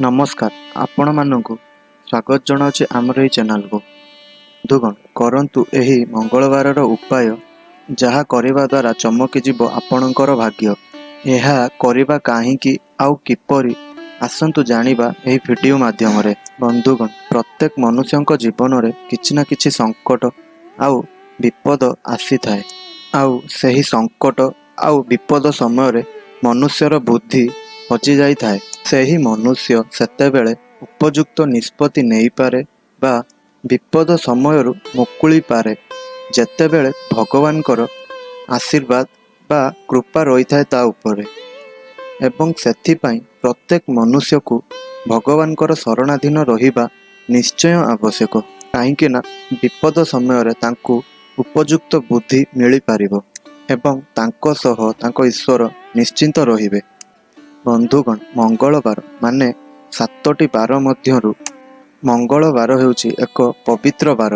ନମସ୍କାର ଆପଣମାନଙ୍କୁ ସ୍ୱାଗତ ଜଣାଉଛି ଆମର ଏହି ଚ୍ୟାନେଲକୁ ବନ୍ଧୁଗଣ କରନ୍ତୁ ଏହି ମଙ୍ଗଳବାରର ଉପାୟ ଯାହା କରିବା ଦ୍ୱାରା ଚମକିଯିବ ଆପଣଙ୍କର ଭାଗ୍ୟ। ଏହା କରିବା କାହିଁକି ଆଉ କିପରି ଆସନ୍ତୁ ଜାଣିବା ଏହି ଭିଡ଼ିଓ ମାଧ୍ୟମରେ। ବନ୍ଧୁଗଣ ପ୍ରତ୍ୟେକ ମନୁଷ୍ୟଙ୍କ ଜୀବନରେ କିଛି ନା କିଛି ସଙ୍କଟ ଆଉ ବିପଦ ଆସିଥାଏ। ଆଉ ସେହି ସଙ୍କଟ ଆଉ ବିପଦ ସମୟରେ ମନୁଷ୍ୟର ବୁଦ୍ଧି ହଜିଯାଇଥାଏ। ସେହି ମନୁଷ୍ୟ ସେତେବେଳେ ଉପଯୁକ୍ତ ନିଷ୍ପତ୍ତି ନେଇପାରେ ବା ବିପଦ ସମୟରୁ ମୁକୁଳି ପାରେ। ଯେତେବେଳେ ଭଗବାନଙ୍କର ଆଶୀର୍ବାଦ ବା କୃପା ରହିଥାଏ ତା ଉପରେ। ଏବଂ ସେଥିପାଇଁ ପ୍ରତ୍ୟେକ ମନୁଷ୍ୟକୁ ଭଗବାନଙ୍କର ଶରଣାଧୀନ ରହିବା ନିଶ୍ଚୟ ଆବଶ୍ୟକ। କାହିଁକି ନା ବିପଦ ସମୟରେ ତାଙ୍କୁ ଉପଯୁକ୍ତ ବୁଦ୍ଧି ମିଳିପାରିବ ଏବଂ ତାଙ୍କ ସହ ତାଙ୍କ ଈଶ୍ୱର ନିଶ୍ଚିନ୍ତ ରହିବେ। ବନ୍ଧୁଗଣ ମଙ୍ଗଳବାର ମାନେ ସାତଟି ବାର ମଧ୍ୟରୁ ମଙ୍ଗଳବାର ହେଉଛି ଏକ ପବିତ୍ର ବାର।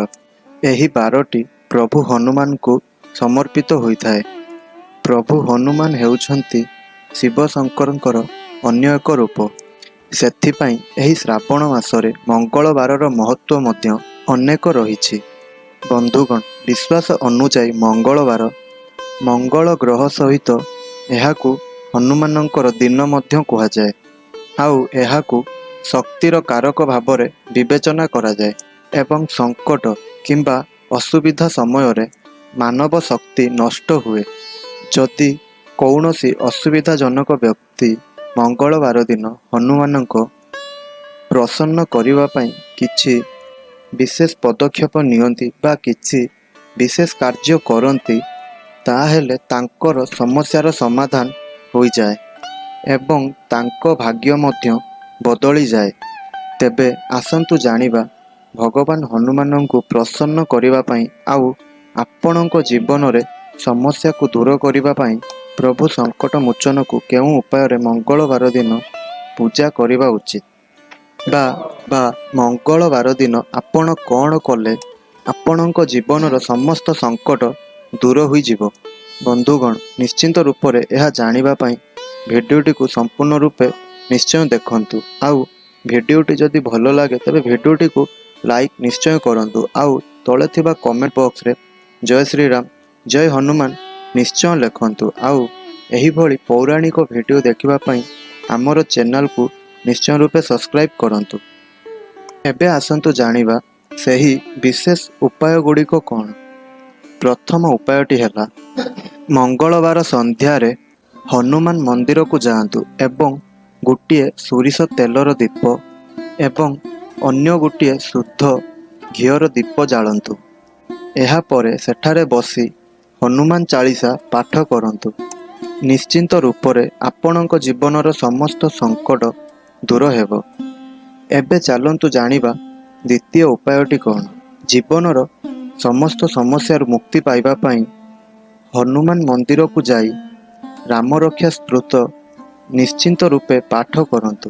ଏହି ବାରଟି ପ୍ରଭୁ ହନୁମାନଙ୍କୁ ସମର୍ପିତ ହୋଇଥାଏ। ପ୍ରଭୁ ହନୁମାନ ହେଉଛନ୍ତି ଶିବ ଶଙ୍କରଙ୍କର ଅନ୍ୟ ଏକ ରୂପ। ସେଥିପାଇଁ ଏହି ଶ୍ରାବଣ ମାସରେ ମଙ୍ଗଳବାରର ମହତ୍ତ୍ୱ ମଧ୍ୟ ଅନେକ ରହିଛି। ବନ୍ଧୁଗଣ ବିଶ୍ୱାସ ଅନୁଯାୟୀ ମଙ୍ଗଳବାର ମଙ୍ଗଳ ଗ୍ରହ ସହିତ ଏହାକୁ ହନୁମାନଙ୍କର ଦିନ ମଧ୍ୟ କୁହାଯାଏ। ଆଉ ଏହାକୁ ଶକ୍ତିର କାରକ ଭାବରେ ବିବେଚନା କରାଯାଏ ଏବଂ ସଙ୍କଟ କିମ୍ବା ଅସୁବିଧା ସମୟରେ ମାନବ ଶକ୍ତି ନଷ୍ଟ ହୁଏ। ଯଦି କୌଣସି ଅସୁବିଧାଜନକ ବ୍ୟକ୍ତି ମଙ୍ଗଳବାର ଦିନ ହନୁମାନଙ୍କ ପ୍ରସନ୍ନ କରିବା ପାଇଁ କିଛି ବିଶେଷ ପଦକ୍ଷେପ ନିଅନ୍ତି ବା କିଛି ବିଶେଷ କାର୍ଯ୍ୟ କରନ୍ତି ତାହେଲେ ତାଙ୍କର ସମସ୍ୟାର ସମାଧାନ ହୋଇଯାଏ ଏବଂ ତାଙ୍କ ଭାଗ୍ୟ ମଧ୍ୟ ବଦଳିଯାଏ। ତେବେ ଆସନ୍ତୁ ଜାଣିବା ଭଗବାନ ହନୁମାନଙ୍କୁ ପ୍ରସନ୍ନ କରିବା ପାଇଁ ଆଉ ଆପଣଙ୍କ ଜୀବନରେ ସମସ୍ୟାକୁ ଦୂର କରିବା ପାଇଁ ପ୍ରଭୁ ସଙ୍କଟ ମୋଚନକୁ କେଉଁ ଉପାୟରେ ମଙ୍ଗଳବାର ଦିନ ପୂଜା କରିବା ଉଚିତ? ବା ବା ମଙ୍ଗଳବାର ଦିନ ଆପଣ କ'ଣ କଲେ? ଆପଣଙ୍କ ଜୀବନର ସମସ୍ତ ସଙ୍କଟ ଦୂର ହୋଇଯିବ। ବନ୍ଧୁଗଣ ନିଶ୍ଚିନ୍ତ ରୂପରେ ଏହା ଜାଣିବା ପାଇଁ ଭିଡ଼ିଓଟିକୁ ସମ୍ପୂର୍ଣ୍ଣ ରୂପେ ନିଶ୍ଚୟ ଦେଖନ୍ତୁ। ଆଉ ଭିଡ଼ିଓଟି ଯଦି ଭଲ ଲାଗେ ତେବେ ଭିଡ଼ିଓଟିକୁ ଲାଇକ୍ ନିଶ୍ଚୟ କରନ୍ତୁ। ଆଉ ତଳେ ଥିବା କମେଣ୍ଟ ବକ୍ସରେ ଜୟ ଶ୍ରୀରାମ ଜୟ ହନୁମାନ ନିଶ୍ଚୟ ଲେଖନ୍ତୁ। ଆଉ ଏହିଭଳି ପୌରାଣିକ ଭିଡ଼ିଓ ଦେଖିବା ପାଇଁ ଆମର ଚ୍ୟାନେଲକୁ ନିଶ୍ଚୟ ରୂପେ ସବସ୍କ୍ରାଇବ୍ କରନ୍ତୁ। ଏବେ ଆସନ୍ତୁ ଜାଣିବା ସେହି ବିଶେଷ ଉପାୟ ଗୁଡ଼ିକ କ'ଣ। ପ୍ରଥମ ଉପାୟଟି ହେଲା ମଙ୍ଗଳବାର ସନ୍ଧ୍ୟାରେ ହନୁମାନ ମନ୍ଦିରକୁ ଯାଆନ୍ତୁ ଏବଂ ଗୋଟିଏ ସୋରିଷ ତେଲର ଦୀପ ଏବଂ ଅନ୍ୟ ଗୋଟିଏ ଶୁଦ୍ଧ ଘିଅର ଦୀପ ଜାଳନ୍ତୁ। ଏହାପରେ ସେଠାରେ ବସି ହନୁମାନ ଚାଳିଶା ପାଠ କରନ୍ତୁ। ନିଶ୍ଚିନ୍ତ ରୂପରେ ଆପଣଙ୍କ ଜୀବନର ସମସ୍ତ ସଙ୍କଟ ଦୂର ହେବ। ଏବେ ଚାଲନ୍ତୁ ଜାଣିବା ଦ୍ୱିତୀୟ ଉପାୟଟି କ'ଣ? ଜୀବନର ସମସ୍ତ ସମସ୍ୟାରୁ ମୁକ୍ତି ପାଇବା ପାଇଁ ହନୁମାନ ମନ୍ଦିରକୁ ଯାଇ ରାମରକ୍ଷା ସ୍ତୋତ୍ର ନିଶ୍ଚିନ୍ତ ରୂପେ ପାଠ କରନ୍ତୁ।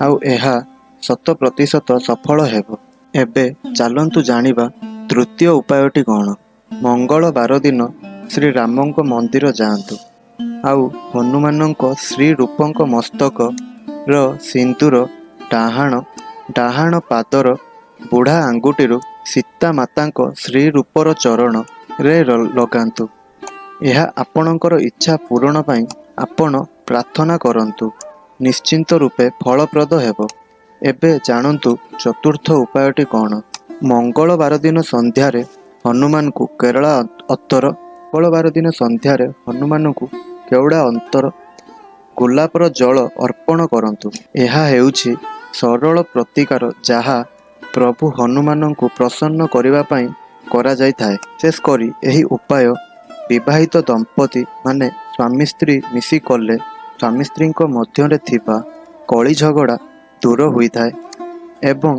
ଆଉ ଏହା ଶତ ପ୍ରତିଶତ ସଫଳ ହେବ। ଏବେ ଚାଲନ୍ତୁ ଜାଣିବା ତୃତୀୟ ଉପାୟଟି କ'ଣ? ମଙ୍ଗଳବାର ଦିନ ଶ୍ରୀରାମଙ୍କ ମନ୍ଦିର ଯାଆନ୍ତୁ। ଆଉ ହନୁମାନଙ୍କ ଶ୍ରୀରୂପଙ୍କ ମସ୍ତକର ସିନ୍ଦୁର ଡାହାଣ ଡାହାଣ ପାଦର ବୁଢ଼ା ଆଙ୍ଗୁଠିରୁ ସୀତା ମାତାଙ୍କ ଶ୍ରୀରୂପର ଚରଣରେ ଲଗାନ୍ତୁ। ଏହା ଆପଣଙ୍କର ଇଚ୍ଛା ପୂରଣ ପାଇଁ ଆପଣ ପ୍ରାର୍ଥନା କରନ୍ତୁ। ନିଶ୍ଚିନ୍ତ ରୂପେ ଫଳପ୍ରଦ ହେବ। ଏବେ ଜାଣନ୍ତୁ ଚତୁର୍ଥ ଉପାୟଟି କ'ଣ। ମଙ୍ଗଳବାର ଦିନ ସନ୍ଧ୍ୟାରେ ହନୁମାନଙ୍କୁ କେରଳା ଅତର ମଙ୍ଗଳବାର ଦିନ ସନ୍ଧ୍ୟାରେ ହନୁମାନଙ୍କୁ କେଉଡ଼ା ଅନ୍ତର ଗୋଲାପର ଜଳ ଅର୍ପଣ କରନ୍ତୁ। ଏହା ହେଉଛି ସରଳ ପ୍ରତିକାର ଯାହା ପ୍ରଭୁ ହନୁମାନଙ୍କୁ ପ୍ରସନ୍ନ କରିବା ପାଇଁ କରାଯାଇଥାଏ। ବିଶେଷ କରି ଏହି ଉପାୟ ବିବାହିତ ଦମ୍ପତି ମାନେ ସ୍ୱାମୀ ସ୍ତ୍ରୀ ମିଶି କଲେ ସ୍ୱାମୀ ସ୍ତ୍ରୀଙ୍କ ମଧ୍ୟରେ ଥିବା କଳି ଝଗଡ଼ା ଦୂର ହୋଇଥାଏ ଏବଂ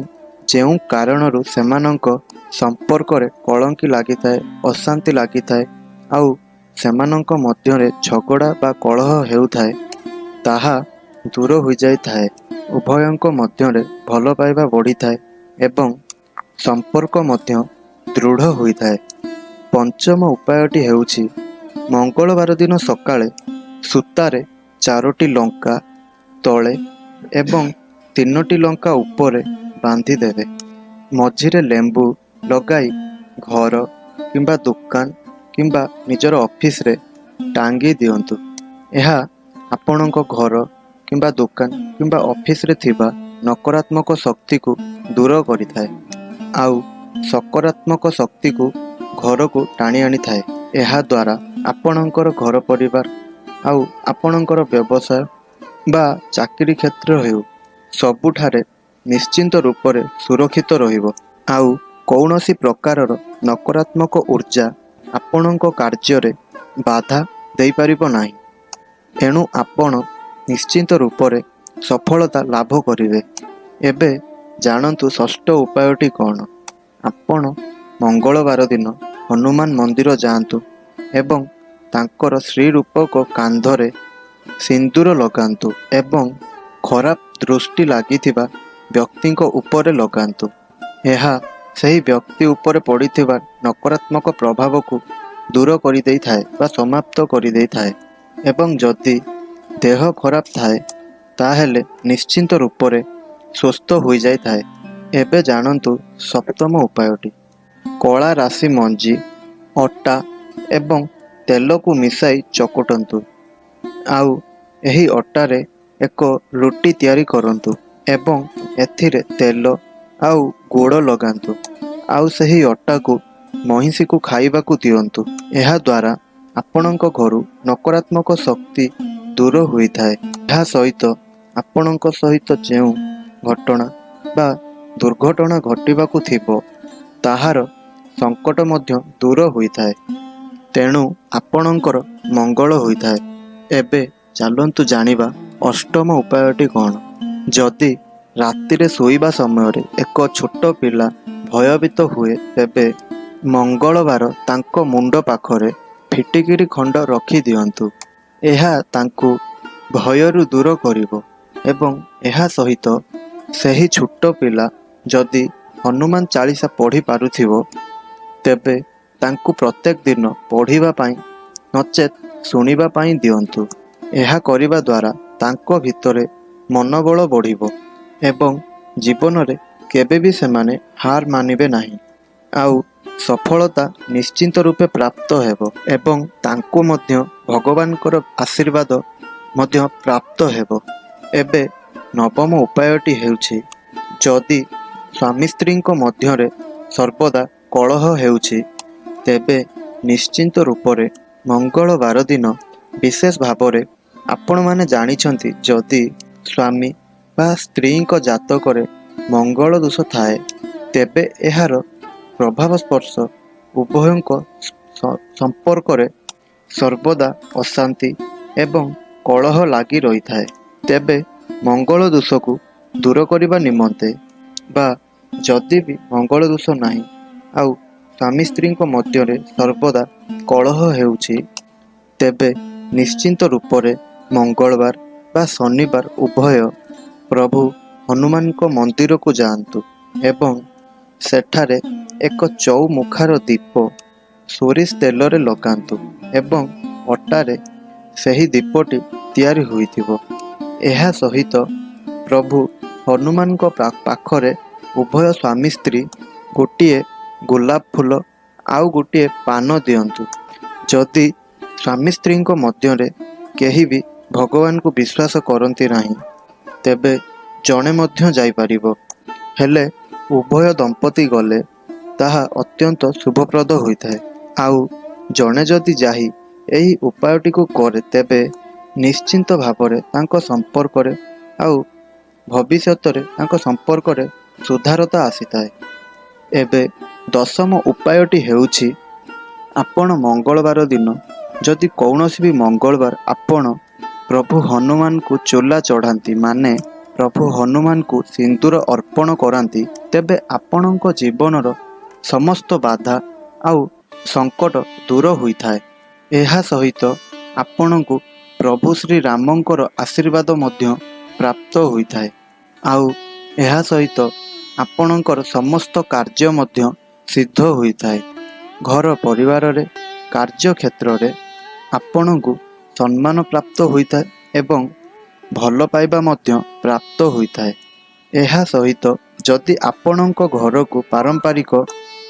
ଯେଉଁ କାରଣରୁ ସେମାନଙ୍କ ସମ୍ପର୍କରେ କଳଙ୍କି ଲାଗିଥାଏ ଅଶାନ୍ତି ଲାଗିଥାଏ ଆଉ ସେମାନଙ୍କ ମଧ୍ୟରେ ଝଗଡ଼ା ବା କଳହ ହେଉଥାଏ ତାହା ଦୂର ହୋଇଯାଇଥାଏ। ଉଭୟଙ୍କ ମଧ୍ୟରେ ଭଲ ପାଇବା ବଢ଼ିଥାଏ। ଏବଂ ସମ୍ପର୍କ ମଧ୍ୟ ଦୃଢ଼ ହୋଇଥାଏ। ପଞ୍ଚମ ଉପାୟଟି ହେଉଛି ମଙ୍ଗଳବାର ଦିନ ସକାଳେ ସୂତାରେ ଚାରୋଟି ଲଙ୍କା ତଳେ ଏବଂ ତିନୋଟି ଲଙ୍କା ଉପରେ ବାନ୍ଧିଦେବେ। ମଝିରେ ଲେମ୍ବୁ ଲଗାଇ ଘର କିମ୍ବା ଦୋକାନ କିମ୍ବା ନିଜର ଅଫିସରେ ଟାଙ୍ଗି ଦିଅନ୍ତୁ। ଏହା ଆପଣଙ୍କ ଘର କିମ୍ବା ଦୋକାନ କିମ୍ବା ଅଫିସରେ ଥିବା ନକାରାତ୍ମକ ଶକ୍ତିକୁ ଦୂର କରିଥାଏ ଆଉ ସକାରାତ୍ମକ ଶକ୍ତିକୁ ଘରକୁ ଟାଣି ଆଣିଥାଏ। ଏହାଦ୍ୱାରା ଆପଣଙ୍କର ଘର ପରିବାର ଆଉ ଆପଣଙ୍କର ବ୍ୟବସାୟ ବା ଚାକିରି କ୍ଷେତ୍ର ହେଉ ସବୁଠାରେ ନିଶ୍ଚିନ୍ତ ରୂପରେ ସୁରକ୍ଷିତ ରହିବ। ଆଉ କୌଣସି ପ୍ରକାରର ନକାରାତ୍ମକ ଉର୍ଜା ଆପଣଙ୍କ କାର୍ଯ୍ୟରେ ବାଧା ଦେଇପାରିବ ନାହିଁ। ଏଣୁ ଆପଣ ନିଶ୍ଚିନ୍ତ ରୂପରେ ସଫଳତା ଲାଭ କରିବେ। ଏବେ ଜାଣନ୍ତୁ ଷଷ୍ଠ ଉପାୟଟି କ'ଣ? ଆପଣ ମଙ୍ଗଳବାର ଦିନ ହନୁମାନ ମନ୍ଦିର ଯାଆନ୍ତୁ ଏବଂ ତାଙ୍କର ଶ୍ରୀରୂପକ କାନ୍ଧରେ ସିନ୍ଦୁର ଲଗାନ୍ତୁ ଏବଂ ଖରାପ ଦୃଷ୍ଟି ଲାଗିଥିବା ବ୍ୟକ୍ତିଙ୍କ ଉପରେ ଲଗାନ୍ତୁ। ଏହା ସେହି ବ୍ୟକ୍ତି ଉପରେ ପଡ଼ିଥିବା ନକାରାତ୍ମକ ପ୍ରଭାବକୁ ଦୂର କରିଦେଇଥାଏ ବା ସମାପ୍ତ କରିଦେଇଥାଏ ଏବଂ ଯଦି ଦେହ ଖରାପ ଥାଏ ତାହେଲେ ନିଶ୍ଚିନ୍ତ ରୂପରେ ସୁସ୍ଥ ହୋଇଯାଇଥାଏ। ଏବେ ଜାଣନ୍ତୁ ସପ୍ତମ ଉପାୟଟି। କଳା ରାଶି ମଞ୍ଜି ଅଟା ଏବଂ ତେଲକୁ ମିଶାଇ ଚକୁଟନ୍ତୁ। ଆଉ ଏହି ଅଟାରେ ଏକ ରୁଟି ତିଆରି କରନ୍ତୁ ଏବଂ ଏଥିରେ ତେଲ ଆଉ ଗୋଡ଼ ଲଗାନ୍ତୁ। ଆଉ ସେହି ଅଟାକୁ ମହିଷିକୁ ଖାଇବାକୁ ଦିଅନ୍ତୁ। ଏହାଦ୍ୱାରା ଆପଣଙ୍କ ଘରୁ ନକାରାତ୍ମକ ଶକ୍ତି ଦୂର ହୋଇଥାଏ। ଏହା ସହିତ ଆପଣଙ୍କ ସହିତ ଯେଉଁ ଘଟଣା ବା ଦୁର୍ଘଟଣା ଘଟିବାକୁ ଥିବ ତାହାର ସଙ୍କଟ ମଧ୍ୟ ଦୂର ହୋଇଥାଏ। ତେଣୁ ଆପଣଙ୍କର ମଙ୍ଗଳ ହୋଇଥାଏ। ଏବେ ଚାଲନ୍ତୁ ଜାଣିବା ଅଷ୍ଟମ ଉପାୟଟି କ'ଣ? ଯଦି ରାତିରେ ଶୋଇବା ସମୟରେ ଏକ ଛୋଟ ପିଲା ଭୟଭୀତ ହୁଏ ତେବେ ମଙ୍ଗଳବାର ତାଙ୍କ ମୁଣ୍ଡ ପାଖରେ ଫିଟିକିରି ଖଣ୍ଡ ରଖିଦିଅନ୍ତୁ ଏହା ତାଙ୍କୁ ଭୟରୁ ଦୂର କରିବ। ଏବଂ ଏହା ସହିତ ସେହି ଛୋଟ ପିଲା ଯଦି ହନୁମାନ ଚାଳିଶା ପଢ଼ି ପାରୁଥିବ ତେବେ ତାଙ୍କୁ ପ୍ରତ୍ୟେକ ଦିନ ପଢ଼ିବା ପାଇଁ ନଚେତ୍ ଶୁଣିବା ପାଇଁ ଦିଅନ୍ତୁ। ଏହା କରିବା ଦ୍ୱାରା ତାଙ୍କ ଭିତରେ ମନୋବଳ ବଢ଼ିବ ଏବଂ ଜୀବନରେ କେବେ ବି ସେମାନେ ହାର ମାନିବେ ନାହିଁ। ଆଉ ସଫଳତା ନିଶ୍ଚିନ୍ତ ରୂପେ ପ୍ରାପ୍ତ ହେବ ଏବଂ ତାଙ୍କୁ ମଧ୍ୟ ଭଗବାନଙ୍କର ଆଶୀର୍ବାଦ ମଧ୍ୟ ପ୍ରାପ୍ତ ହେବ। ଏବେ ନବମ ଉପାୟଟି ହେଉଛି ଯଦି ସ୍ୱାମୀ ସ୍ତ୍ରୀଙ୍କ ମଧ୍ୟରେ ସର୍ବଦା କଳହ ହେଉଛି ତେବେ ନିଶ୍ଚିନ୍ତ ରୂପରେ ମଙ୍ଗଳବାର ଦିନ ବିଶେଷ ଭାବରେ ଆପଣମାନେ ଜାଣିଛନ୍ତି ଯଦି ସ୍ୱାମୀ ବା ସ୍ତ୍ରୀଙ୍କ ଜାତକରେ ମଙ୍ଗଳ ଦୋଷ ଥାଏ ତେବେ ଏହାର ପ୍ରଭାବ ସ୍ପର୍ଶ ଉଭୟଙ୍କ ସ- ସମ୍ପର୍କରେ ସର୍ବଦା ଅଶାନ୍ତି ଏବଂ କଳହ ଲାଗି ରହିଥାଏ। ତେବେ ମଙ୍ଗଳ ଦୋଷକୁ ଦୂର କରିବା ନିମନ୍ତେ ବା ଯଦି ବି ମଙ୍ଗଳ ଦୋଷ ନାହିଁ ଆଉ ସ୍ୱାମୀ ସ୍ତ୍ରୀଙ୍କ ମଧ୍ୟରେ ସର୍ବଦା କଳହ ହେଉଛି ତେବେ ନିଶ୍ଚିନ୍ତ ରୂପରେ ମଙ୍ଗଳବାର ବା ଶନିବାର ଉଭୟ ପ୍ରଭୁ ହନୁମାନଙ୍କ ମନ୍ଦିରକୁ ଯାଆନ୍ତୁ ଏବଂ ସେଠାରେ ଏକ ଚଉମୁଖାର ଦୀପ ସୋରିଷ ତେଲରେ ଲଗାନ୍ତୁ ଏବଂ ଅଟାରେ ସେହି ଦୀପଟି ତିଆରି ହୋଇଥିବ। ଏହା ସହିତ ପ୍ରଭୁ ହନୁମାନଙ୍କ ପାଖରେ ଉଭୟ ସ୍ୱାମୀ ସ୍ତ୍ରୀ ଗୋଟିଏ ଗୋଲାପ ଫୁଲ ଆଉ ଗୋଟିଏ ପାନ ଦିଅନ୍ତୁ। ଯଦି ସ୍ୱାମୀ ସ୍ତ୍ରୀଙ୍କ ମଧ୍ୟରେ କେହି ବି ଭଗବାନଙ୍କୁ ବିଶ୍ୱାସ କରନ୍ତି ନାହିଁ ତେବେ ଜଣେ ମଧ୍ୟ ଯାଇପାରିବ। ହେଲେ ଉଭୟ ଦମ୍ପତି ଗଲେ ତାହା ଅତ୍ୟନ୍ତ ଶୁଭପ୍ରଦ ହୋଇଥାଏ। ଆଉ ଜଣେ ଯଦି ଯାଇ ଏହି ଉପାୟଟିକୁ କରେ ତେବେ ନିଶ୍ଚିନ୍ତ ଭାବରେ ତାଙ୍କ ସମ୍ପର୍କରେ ଆଉ ଭବିଷ୍ୟତରେ ତାଙ୍କ ସମ୍ପର୍କରେ ସୁଧାରତା ଆସିଥାଏ। ଏବେ ଦଶମ ଉପାୟଟି ହେଉଛି ଆପଣ ମଙ୍ଗଳବାର ଦିନ ଯଦି କୌଣସି ବି ମଙ୍ଗଳବାର ଆପଣ ପ୍ରଭୁ ହନୁମାନଙ୍କୁ ଚୋଲା ଚଢ଼ାନ୍ତି ମାନେ ପ୍ରଭୁ ହନୁମାନଙ୍କୁ ସିନ୍ଦୁର ଅର୍ପଣ କରାନ୍ତି ତେବେ ଆପଣଙ୍କ ଜୀବନର ସମସ୍ତ ବାଧା ଆଉ ସଙ୍କଟ ଦୂର ହୋଇଥାଏ। ଏହା ସହିତ ଆପଣଙ୍କୁ ପ୍ରଭୁ ଶ୍ରୀ ରାମଙ୍କର ଆଶୀର୍ବାଦ ମଧ୍ୟ ପ୍ରାପ୍ତ ହୋଇଥାଏ। ଆଉ ଏହା ସହିତ ଆପଣଙ୍କର ସମସ୍ତ କାର୍ଯ୍ୟ ମଧ୍ୟ ସିଦ୍ଧ ହୋଇଥାଏ। ଘର ପରିବାରରେ କାର୍ଯ୍ୟକ୍ଷେତ୍ରରେ ଆପଣଙ୍କୁ ସମ୍ମାନ ପ୍ରାପ୍ତ ହୋଇଥାଏ ଏବଂ ଭଲ ପାଇବା ମଧ୍ୟ ପ୍ରାପ୍ତ ହୋଇଥାଏ। ଏହା ସହିତ ଯଦି ଆପଣଙ୍କ ଘରକୁ ପାରମ୍ପରିକ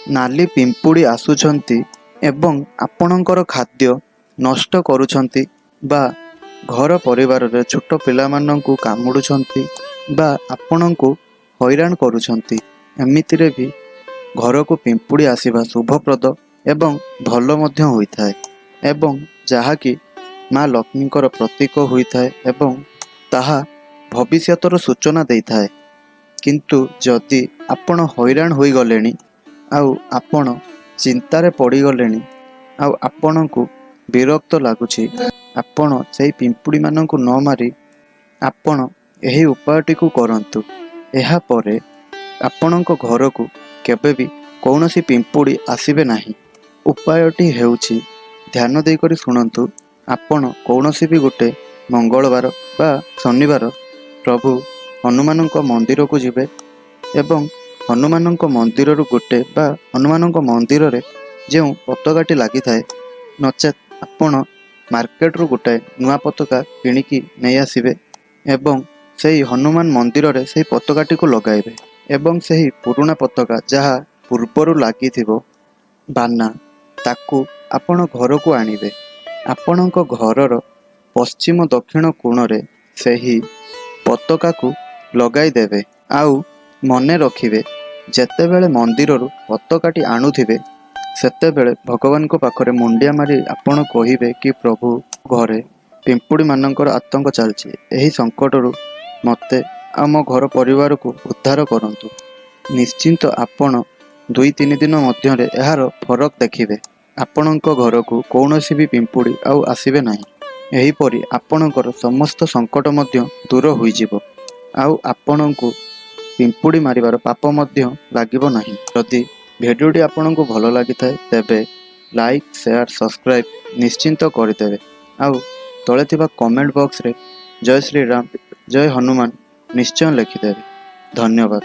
ନାଲି ପିମ୍ପୁଡ଼ି ଆସୁଛନ୍ତି ଏବଂ ଆପଣଙ୍କର ଖାଦ୍ୟ ନଷ୍ଟ କରୁଛନ୍ତି ବା ଘର ପରିବାରରେ ଛୋଟ ପିଲାମାନଙ୍କୁ କାମୁଡ଼ୁଛନ୍ତି ବା ଆପଣଙ୍କୁ ହଇରାଣ କରୁଛନ୍ତି ଏମିତିରେ ବି ଘରକୁ ପିମ୍ପୁଡ଼ି ଆସିବା ଶୁଭପ୍ରଦ ଏବଂ ଭଲ ମଧ୍ୟ ହୋଇଥାଏ ଏବଂ ଯାହାକି ମା ଲକ୍ଷ୍ମୀଙ୍କର ପ୍ରତୀକ ହୋଇଥାଏ ଏବଂ ତାହା ଭବିଷ୍ୟତର ସୂଚନା ଦେଇଥାଏ। କିନ୍ତୁ ଯଦି ଆପଣ ହଇରାଣ ହୋଇଗଲେଣି ଆଉ ଆପଣ ଚିନ୍ତାରେ ପଡ଼ିଗଲେଣି ଆଉ ଆପଣଙ୍କୁ ବିରକ୍ତ ଲାଗୁଛି ଆପଣ ସେଇ ପିମ୍ପୁଡ଼ିମାନଙ୍କୁ ନ ମାରି ଆପଣ ଏହି ଉପାୟଟିକୁ କରନ୍ତୁ। ଏହାପରେ ଆପଣଙ୍କ ଘରକୁ କେବେ ବି କୌଣସି ପିମ୍ପୁଡ଼ି ଆସିବେ ନାହିଁ। ଉପାୟଟି ହେଉଛି ଧ୍ୟାନ ଦେଇକରି ଶୁଣନ୍ତୁ ଆପଣ କୌଣସି ବି ଗୋଟେ ମଙ୍ଗଳବାର ବା ଶନିବାର ପ୍ରଭୁ ହନୁମାନଙ୍କ ମନ୍ଦିରକୁ ଯିବେ ଏବଂ ହନୁମାନଙ୍କ ମନ୍ଦିରରୁ ଗୋଟେ ବା ହନୁମାନଙ୍କ ମନ୍ଦିରରେ ଯେଉଁ ପତାକାଟି ଲାଗିଥାଏ ନଚେତ୍ ଆପଣ ମାର୍କେଟରୁ ଗୋଟାଏ ନୂଆ ପତାକା କିଣିକି ନେଇ ଆସିବେ ଏବଂ ସେହି ହନୁମାନ ମନ୍ଦିରରେ ସେହି ପତାକାଟିକୁ ଲଗାଇବେ ଏବଂ ସେହି ପୁରୁଣା ପତାକା ଯାହା ପୂର୍ବରୁ ଲାଗିଥିବ ବାନା ତାକୁ ଆପଣ ଘରକୁ ଆଣିବେ। ଆପଣଙ୍କ ଘରର ପଶ୍ଚିମ ଦକ୍ଷିଣ କୋଣରେ ସେହି ପତାକାକୁ ଲଗାଇଦେବେ ଆଉ ମନେ ରଖିବେ ଯେତେବେଳେ ମନ୍ଦିରରୁ ପତାକାଟି ଆଣୁଥିବେ ସେତେବେଳେ ଭଗବାନଙ୍କ ପାଖରେ ମୁଣ୍ଡିଆ ମାରି ଆପଣ କହିବେ କି ପ୍ରଭୁ ଘରେ ପିମ୍ପୁଡ଼ିମାନଙ୍କର ଆତଙ୍କ ଚାଲିଛି। ଏହି ସଙ୍କଟରୁ ମୋତେ ଆଉ ମୋ ଘର ପରିବାରକୁ ଉଦ୍ଧାର କରନ୍ତୁ। ନିଶ୍ଚିନ୍ତ ଆପଣ ଦୁଇ ତିନି ଦିନ ମଧ୍ୟରେ ଏହାର ଫରକ ଦେଖିବେ। ଆପଣଙ୍କ ଘରକୁ କୌଣସି ବି ପିମ୍ପୁଡ଼ି ଆଉ ଆସିବେ ନାହିଁ। ଏହିପରି ଆପଣଙ୍କର ସମସ୍ତ ସଙ୍କଟ ମଧ୍ୟ ଦୂର ହୋଇଯିବ। ଆଉ ଆପଣଙ୍କୁ ପିମ୍ପୁଡ଼ି ମାରିବାର ପାପ ମଧ୍ୟ ଲାଗିବ ନାହିଁ। ଯଦି ଭିଡ଼ିଓଟି ଆପଣଙ୍କୁ ଭଲ ଲାଗିଥାଏ ତେବେ ଲାଇକ୍ ସେୟାର ସବସ୍କ୍ରାଇବ୍ ନିଶ୍ଚିନ୍ତ କରିଦେବେ ଆଉ ତଳେ ଥିବା କମେଣ୍ଟ ବକ୍ସରେ ଜୟ ଶ୍ରୀରାମ ଜୟ ହନୁମାନ ନିଶ୍ଚୟ ଲେଖିଦେବେ। ଧନ୍ୟବାଦ।